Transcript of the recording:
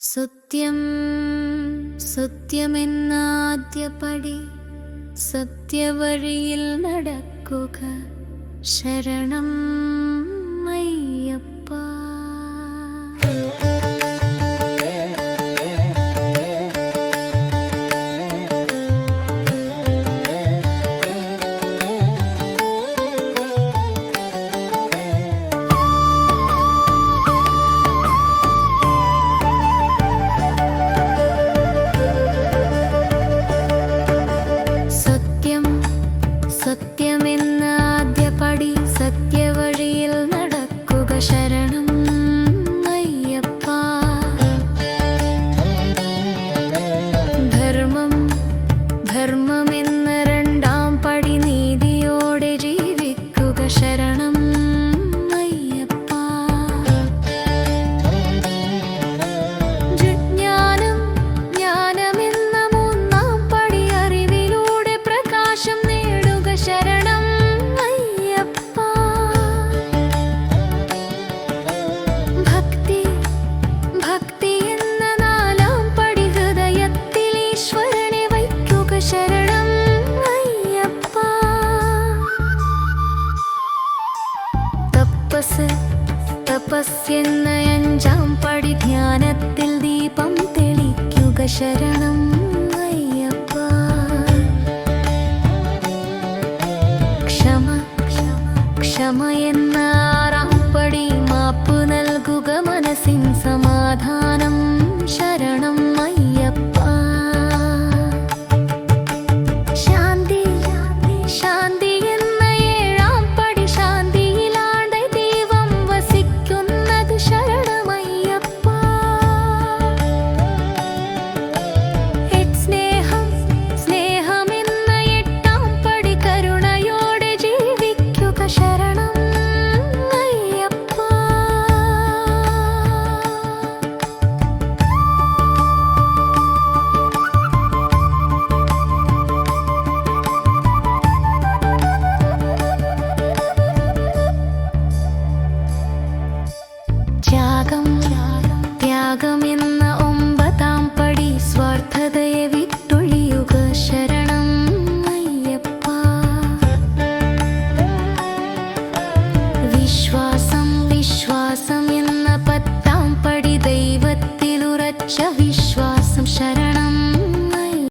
സത്യം സത്യമെന്നാദ്യപടി സത്യവഴിയിൽ നടക്കുക. ശരണം അയ്യപ്പ. സത്യമെന്ന ആദ്യപടി സത്യവഴിയിൽ തപസ് തപസ്സെന്ന അഞ്ചാം പടി ധ്യാനത്തിൽ ദീപം തെളിക്കുക ശരണം അയ്യപ്പ. ആറാം പടി മാപ്പ് നൽകുക മനസ്സിൻ സമാധാനം ശരണം. ത്യാഗം ത്യാഗം